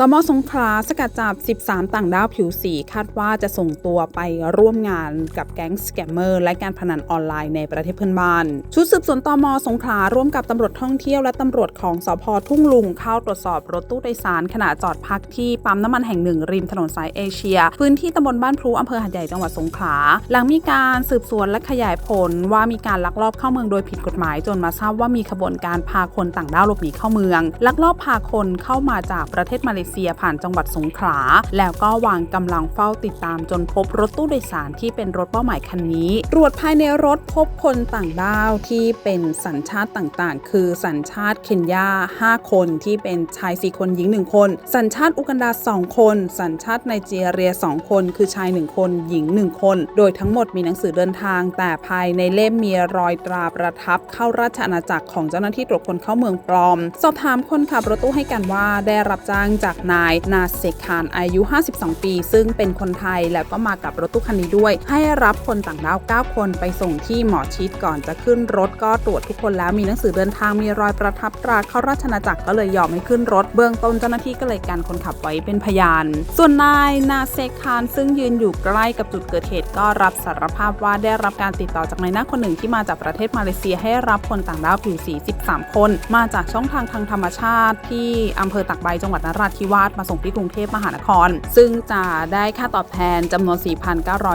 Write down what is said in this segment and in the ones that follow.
ตมสงขลาสกัดจับ 13 ต่างด้าวผิวสี คาดว่าจะส่งตัวไปร่วมงานกับแก๊งสแกมเมอร์และการพนันออนไลน์ในประเทศเพื่อนบ้าน ชุดสืบสวนตมสงขลาร่วมกับตำรวจท่องเที่ยวและตำรวจของสพทุ่งลุงเข้าตรวจสอบรถตู้โดยสารขณะจอดพักที่ปั๊มน้ำมันแห่งหนึ่งริมถนนสายเอเชีย พื้นที่ตำบลบ้านพลูอำเภอหาดใหญ่จังหวัดสงขลาหลังมีการสืบสวนและขยายผลว่ามีการลักลอบเข้าเมืองโดยผิดกฎหมาย จนมาทราบว่ามีขบวนการพาคนต่างด้าวหลบหนีเข้าเมือง ลักลอบพาคนเข้ามาจากประเทศมาเลเซียผ่านจังหวัดสงขลา แล้วก็วางกำลังเฝ้าติดตามจนพบรถตู้โดยสารที่เป็นรถเป้าหมายคันนี้ ตรวจภายในรถพบคนต่างด้าวที่เป็นสัญชาติต่างๆ คือสัญชาติเคนยา 5 คนที่เป็นชาย 4 คนหญิง 1 คน สัญชาติอุกันดา 2 คน สัญชาติไนจีเรีย 2 คน คือชาย 1 คนหญิง 1 คน โดยทั้งหมดมีหนังสือเดินทาง แต่ภายในเล่มมีรอยตราประทับเข้าราชอาณาจักรของเจ้าหน้าที่ตรวจคนเข้าเมืองปลอม สอบถามคนขับรถตู้ให้กันว่าได้รับจ้างจากนายนาเซคานอายุ 52 ปี ซึ่งเป็นคนไทยแล้วก็มากับรถตู้คันนี้ด้วย ให้รับคนต่างด้าว 9 คนไปส่งที่หมอชิดก่อนจะขึ้นรถก็ตรวจทุกคนแล้วมีหนังสือเดินทางมีรอยประทับตราเข้าราชอาณาจักรก็เลยยอมให้ขึ้นรถ เบื้องต้นเจ้าหน้าที่ก็เลยกันคนขับไว้เป็นพยาน ส่วนนายนาเซคานซึ่งยืนอยู่ใกล้กับจุดเกิดเหตุก็รับสารภาพว่าได้รับการติดต่อจากนายหน้าคนหนึ่งที่มาจากประเทศมาเลเซียให้รับคนต่างด้าวผิวสี 13 คน มาจากช่องทางทางธรรมชาติที่อำเภอตักใบจังหวัดนราธิวาสมาส่งที่กรุงเทพมหานคร ซึ่งจะได้ค่าตอบแทนจำนวน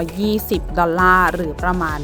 4,920 ดอลลาร์ หรือประมาณ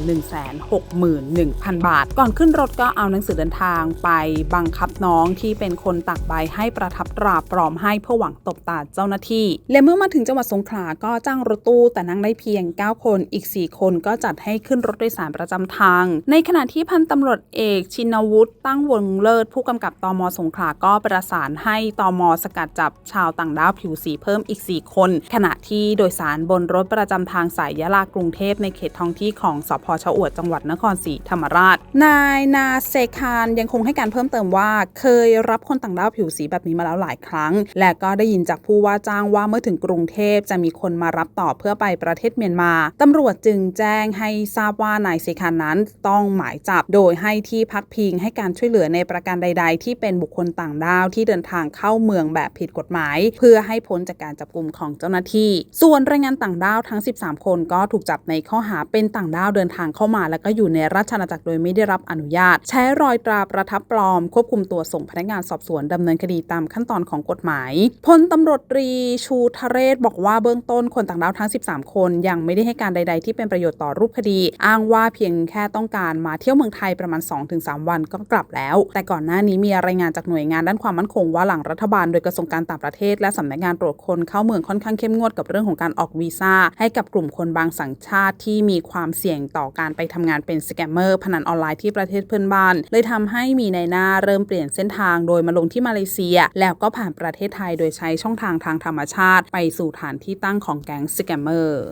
161,000 บาท ก่อนขึ้นรถก็เอาหนังสือเดินทางไปบังคับน้องที่เป็นคนตักใบให้ประทับตราปลอมให้เพื่อหวังตบตาเจ้าหน้าที่ และเมื่อมาถึงจังหวัดสงขลาก็จ้างรถตู้แต่นั่งได้เพียง 9 คนอีก 4 คนก็จัดให้ขึ้นรถโดยสารประจำทาง ในขณะที่พันตำรวจเอกชินวุฒิตั้งวงเลิศผู้กำกับตมสงขลาก็ประสานให้ตมสกัดจับชาวต่างด้าวผิวสีเพิ่มอีก 4 คน ขณะที่โดยสารบนรถประจำทางสายยะลากรุงเทพในเขตท้องที่ของสพชอวดจังหวัดนครศรีธรรมราช นายนาเซคานยังคงให้การเพิ่มเติมว่า เคยรับคนต่างด้าวผิวสีแบบนี้มาแล้วหลายครั้ง และก็ได้ยินจากผู้ว่าจ้างว่าเมื่อถึงกรุงเทพจะมีคนมารับต่อเพื่อไปประเทศเมียนมาตำรวจจึงแจ้งให้ทราบว่านายเซคานนั้นต้องหมายจับ โดยให้ที่พักพิงให้การช่วยเหลือในประการใด ๆ ที่เป็นบุคคลต่างด้าวที่เดินทางเข้าเมืองแบบผิดกฎหมายเพื่อให้พ้นจากการจับกลุ่มของเจ้าหน้าที่ ส่วนแรงงานต่างด้าวทั้ง 13 คนก็ถูกจับในข้อหาเป็นต่างด้าวเดินทางเข้ามา แล้วก็อยู่ในราชอาณาจักรโดยไม่ได้รับอนุญาต ใช้รอยตราประทับปลอม ควบคุมตัวส่งพนักงานสอบสวนดำเนินคดีตามขั้นตอนของกฎหมายพลตำรวจตรีชูทะเรศบอกว่าเบื้องต้นคนต่างด้าวทั้ง 13 คนยังไม่ได้ให้การใด ๆ ที่เป็นประโยชน์ต่อรูปคดี อ้างว่าเพียงแค่ต้องการมาเที่ยวเมืองไทยประมาณ 2-3 วันก็กลับแล้ว แต่ก่อนหน้านี้มีรายงานจากหน่วยงานด้านความมั่นคงว่าหลังรัฐบาลโดยกระทรวงการต่างประเทศประเทศและสำนักงานตรวจคนเข้าเมืองค่อนข้างเข้มงวดกับเรื่องของการออกวีซ่าให้กับกลุ่มคนบางสังชาติที่มีความเสี่ยงต่อการไปทำงานเป็นสแกมเมอร์พนันออนไลน์ที่ประเทศเพื่อนบ้าน เลยทำให้มีในหน้าเริ่มเปลี่ยนเส้นทางโดยมาลงที่มาเลเซีย แล้วก็ผ่านประเทศไทยโดยใช้ช่องทางทางธรรมชาติ ไปสู่ฐานที่ตั้งของแก๊งสแกมเมอร์